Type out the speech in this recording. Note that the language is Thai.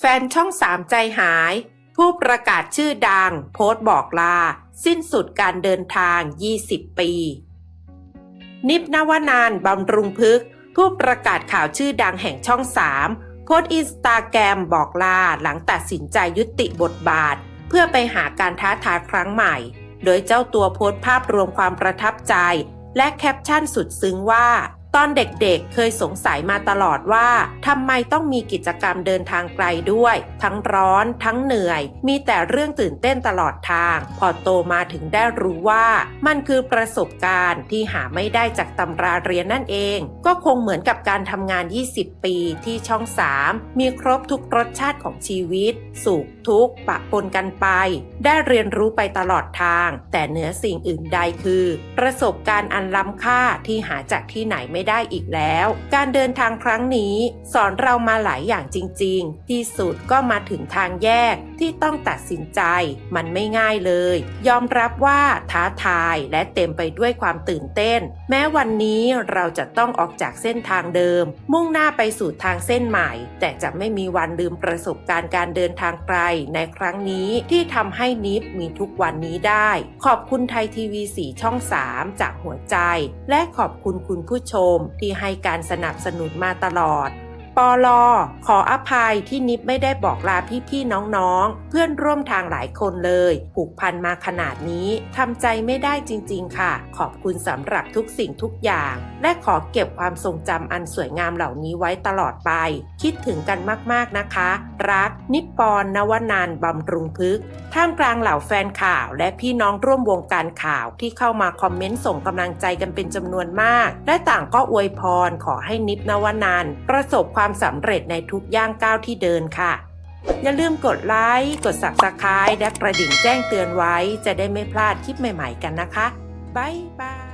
แฟนช่องสามใจหาย ผู้ประกาศชื่อดัง โพสต์บอกลา สิ้นสุดการเดินทาง 20 ปี นิบนวนานบำรุงพึก ผู้ประกาศข่าวชื่อดังแห่งช่องสามโพสต์อินสตาแกรมบอกลาหลังตัดสินใจยุติบทบาท เพื่อไปหาการท้าทายครั้งใหม่ โดยเจ้าตัวโพสต์ภาพรวมความประทับใจ และแคปชั่นสุดซึ้งว่า ตอนเด็กๆเคยสงสัยมาตลอดว่าทำไมต้องมีกิจกรรมเดินทางไกลด้วย ทั้งร้อนทั้งเหนื่อย มีแต่เรื่องตื่นเต้นตลอดทาง พอโตมาถึงได้รู้ว่า มันคือประสบการณ์ที่หาไม่ได้จากตำราเรียนนั่นเอง ก็คงเหมือนกับการทำงาน 20 ปีที่ช่อง 3 มีครบทุกรสชาติของชีวิต สุขทุกข์ปะปนกันไป ได้เรียนรู้ไปตลอดทาง แต่เหนือสิ่งอื่นใดคือ ประสบการณ์อันล้ำค่าที่หาจากที่ไหนไม่ไม่ได้อีกแล้ว การเดินทางครั้งนี้ สอนเรามาหลายอย่างจริง ๆ ที่สุดก็มาถึงทางแยก ที่ต้องตัดสินใจมันไม่ง่ายเลย ยอมรับว่าท้าทายและเต็มไปด้วยความตื่นเต้น แม้วันนี้เราจะต้องออกจากเส้นทางเดิม มุ่งหน้าไปสู่ทางเส้นใหม่ แต่จะไม่มีวันลืมประสบการณ์การเดินทางไกลในครั้งนี้ที่ทำให้นิฟมีทุกวันนี้ได้ ขอบคุณไทยทีวีสีช่อง 3 จากหัวใจ และขอบคุณคุณผู้ชมที่ให้การสนับสนุนมาตลอด ปอลอขออภัยที่นิฟไม่ได้บอกลาพี่ๆน้องๆ เพื่อนร่วมทางหลายคนเลย ผูกพันมาขนาดนี้ทำใจไม่ได้จริงๆค่ะ ขอบคุณสำหรับทุกสิ่งทุกอย่าง และขอเก็บความทรงจำอันสวยงามเหล่านี้ไว้ตลอดไป คิดถึงกันมากๆนะคะ รัก นิปปอนนวนานบำรุงพึกท่ามกลางเหล่าแฟนข่าว และพี่น้องร่วมวงการข่าวที่เข้ามาคอมเมนต์ส่งกำลังใจกันเป็นจำนวนมาก และต่างก็อวยพรขอให้นิปนวนานประสบความความสำเร็จในทุกย่างก้าวที่เดินค่ะ อย่าลืมกดไลค์กด Subscribe และกระดิ่งแจ้งเตือนไว้ จะได้ไม่พลาดคลิปใหม่ๆกันนะคะ บ๊ายบาย